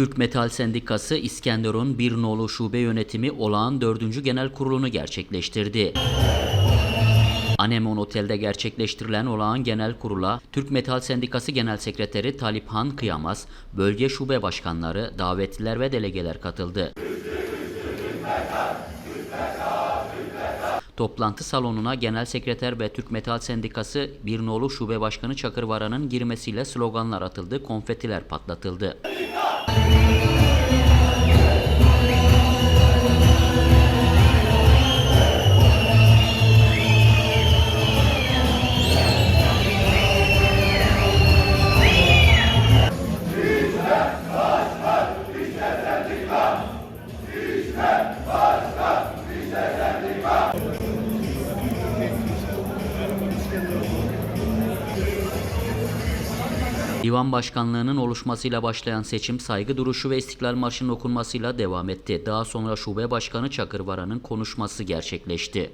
Türk Metal Sendikası İskenderun Bir Nolu Şube Yönetimi olağan 4. Genel Kurulu'nu gerçekleştirdi. Anemon Otel'de gerçekleştirilen olağan genel kurula Türk Metal Sendikası Genel Sekreteri Taliphan Kıyamaz, bölge şube başkanları, davetliler ve delegeler katıldı. Toplantı salonuna Genel Sekreter ve Türk Metal Sendikası Bir Nolu Şube Başkanı Çakır Varan'ın girmesiyle sloganlar atıldı, konfetiler patlatıldı. Thank you. Divan başkanlığının oluşmasıyla başlayan seçim saygı duruşu ve İstiklal Marşı'nın okunmasıyla devam etti. Daha sonra şube başkanı Çakır Varan'ın konuşması gerçekleşti.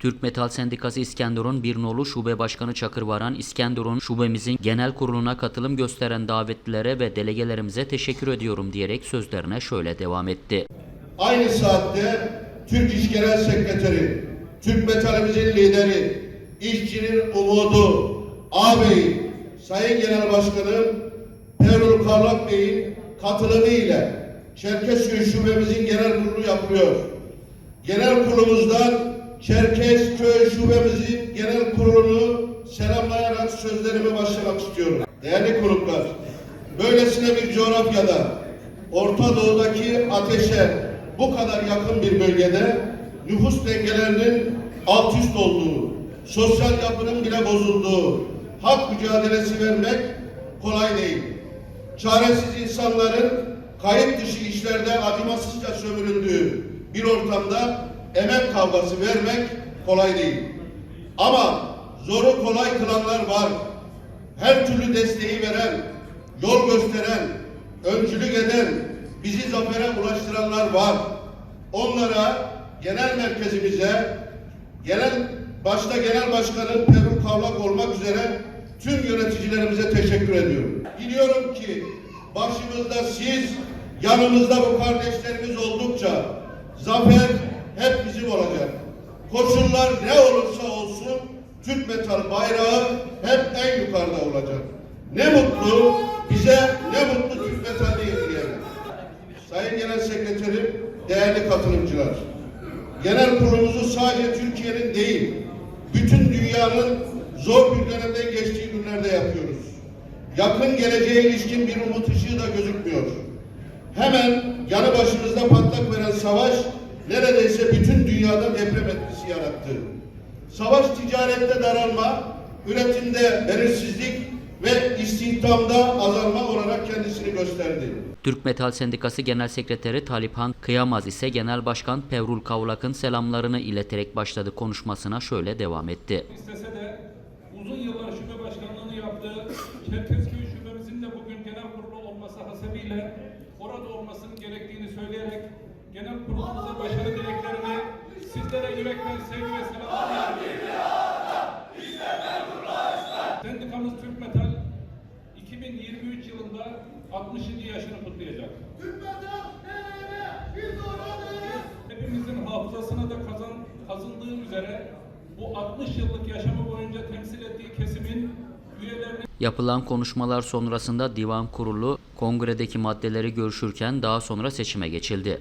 Türk Metal Sendikası İskenderun Bir Nolu Şube Başkanı Çakır Varan, İskenderun şubemizin genel kuruluna katılım gösteren davetlilere ve delegelerimize teşekkür ediyorum diyerek sözlerine şöyle devam etti. Aynı saatte Türk İş Genel Sekreteri, Türk Metalimizin lideri, işçinin umudu, ağabey, Sayın Genel Başkanım Perul Karlak Bey'in katılımı ile Çerkezköy Şubemizin genel kurulu yapılıyor. Genel kurulumuzdan Çerkezköy Şubemizin genel kurulunu selamlayarak sözlerime başlamak istiyorum. Değerli konuklar, böylesine bir coğrafyada Orta Doğu'daki ateşe bu kadar yakın bir bölgede nüfus dengelerinin alt üst olduğu, sosyal yapının bile bozulduğu, hak mücadelesi vermek kolay değil. Çaresiz insanların kayıt dışı işlerde acımasızca sömürüldüğü bir ortamda emek kavgası vermek kolay değil. Ama zoru kolay kılanlar var. Her türlü desteği veren, yol gösteren, öncülük eden, bizi zafere ulaştıranlar var. Onlara, genel merkezimize, genel başta genel başkanın Perun Kavlak olmak üzere tüm yöneticilerimize teşekkür ediyorum. Biliyorum ki başımızda siz, yanımızda bu kardeşlerimiz oldukça zafer hep bizim olacak. Koşullar ne olursa olsun Türk metal bayrağı hep en yukarıda olacak. Ne mutlu bize, ne mutlu Türk metalini yedirelim. Sayın Genel Sekreterim, değerli katılımcılar. Genel kurulumuzu sadece Türkiye'nin değil, bütün dünyanın zor bir dönemden geçtiği günlerde yapıyoruz. Yakın geleceğe ilişkin bir umut ışığı da gözükmüyor. Hemen yanı başımızda patlak veren savaş neredeyse bütün dünyada deprem etkisi yarattı. Savaş ticarette daralma, üretimde belirsizlik ve istihdamda azalma olarak kendisini gösterdi. Türk Metal Sendikası Genel Sekreteri Taliphan Kıyamaz ise Genel Başkan Pevrul Kavlak'ın selamlarını ileterek başladı konuşmasına şöyle devam etti. istese de uzun yıllar şube başkanlığını yaptığı Çerkezköy şubemizin de bugün genel kurulu olması hasebiyle orada olmasının gerektiğini söyleyerek genel kurulumuza başarı dileklerini sizlere yürekten sevgi ve selamlar Sendikamız Türk Metal 2023 yılında 67 yaşını kutlayacak. Hepimizin hafızasına da kazan, kazındığı üzere bu 60 yıllık yaşamı boyunca temsil ettiği kesimin Yapılan konuşmalar sonrasında divan kurulu kongredeki maddeleri görüşürken daha sonra seçime geçildi.